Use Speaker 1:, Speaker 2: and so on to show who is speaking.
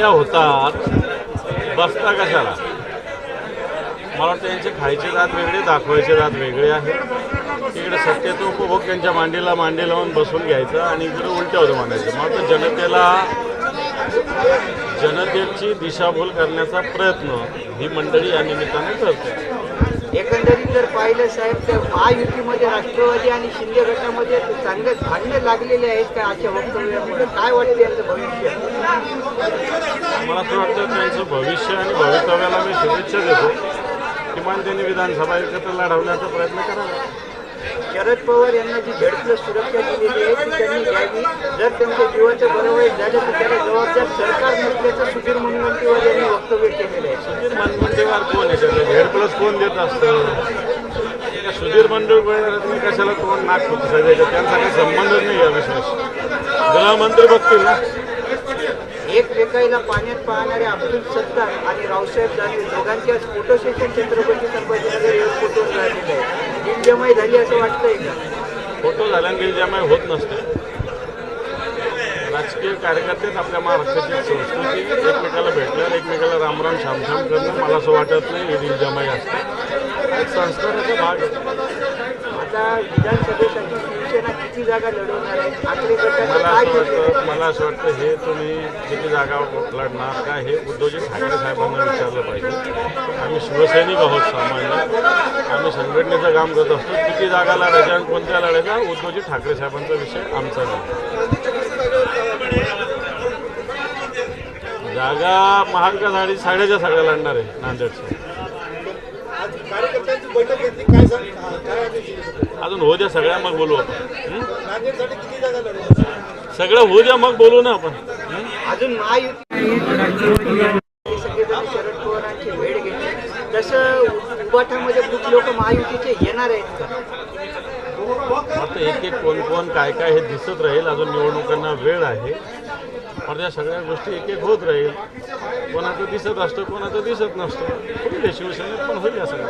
Speaker 1: उलट्या होतात. बसता कशाला? मला वाटतं यांचे खायचे दात वेगळे दाखवायचे दात वेगळे आहेत. तिकडे सत्यतो उपभोग त्यांच्या मांडीला मांडी लावून बसून घ्यायचं आणि इकडे उलट्या होतं मला मग जनतेला जनतेची दिशाभूल करण्याचा प्रयत्न ही मंडळी या निमित्ताने करते.
Speaker 2: एकंदरीत जर पाहिलं साहेब तर महायुतीमध्ये राष्ट्रवादी आणि शिंदे गटामध्ये चांगले भांडणे लागलेले आहेत का? अशा वक्तव्यामुळे काय वाटते याचं भविष्य?
Speaker 1: मला असं वाटतं त्यांचं भविष्य आणि भवितव्याला मी शुभेच्छा देतो किमान त्यांनी विधानसभा एकत्र लढवण्याचा प्रयत्न करावा.
Speaker 2: शरद पवार यांना जी झेड सुरक्षा दिलेली आहे ती त्यांनी घ्यावी. जर त्यांच्या जीवाचं बरं वाईट झालं तर त्याला जबाबदार सरकार नसल्याचं सुधीर मुनगंटीवार यांनी वक्तव्य केलेलं आहे.
Speaker 1: सुधीर मनगंटीवार कोण आहे? त्याचं झेड प्लस कोण देत असतं? सुधीर तुम्ही कशाला कोण नाक सजायचं त्यांचा काही संबंधच नाही या विषयाशी. गृहमंत्री बघतील ना?
Speaker 2: एकमेकाईला पाण्यात पाहणारे अब्दुल सत्तार आणि रावसाहेब दानवे दोघांच्या आज फोटो सेशन छत्रपती संभाजीनगर एक फोटो आहे दिलजमाई झाली असं वाटतंय का?
Speaker 1: फोटो झाल्याने बिलजामाई होत नसते. राजकीय कार्यकर्तेच आपल्या महाराष्ट्राची संस्कृती एकमेकाला भेटल्यावर एकमेकाला रामराम शामशाम करणं मला असं वाटत नाही हे दिलजामाई असते. संस्काराचा भाग आहे.
Speaker 2: आता विधानसभेसाठी शिवसेना किती जागा लढवणार आहे? ठाकरे गटाचं
Speaker 1: मला
Speaker 2: काय
Speaker 1: असं वाटतं मला असं वाटतं हे तुम्ही किती जागा लढणार का हे उद्धवजी ठाकरे साहेबांना विचारलं पाहिजे. आम्ही शिवसैनिक आहोत सामान्य. आम्ही संघटनेचं काम करत असतो. किती जागा लढायच्या आणि कोणत्या लढायच्या उद्धवजी ठाकरे साहेबांचा विषय आमचा नाही. जागा महाविकास साड्याच्या सगळ्या लढणार आहे नांदेडच्या
Speaker 3: बैठक घेतली काय सांग?
Speaker 1: अजून होऊ द्या सगळ्या मग बोलू आपण. हं?
Speaker 3: किती जागा
Speaker 1: सगळं होऊ द्या मग बोलू ना आपण. हं?
Speaker 2: अजून महायुती हे शरद पवारांची भेट घेतली. तसं खूप लोक महायुतीचे येणार आहेत.
Speaker 1: आता एक एक कोण कोण काय काय हे दिसत राहील. अजून निवडणुकांना वेळ आहे. पण या सगळ्या गोष्टी एक एक होत राहील. कोणाचं दिसत असतं कोणाचं दिसत नसतं. होईल हे शिवसेनेत पण होईल या सगळ्या.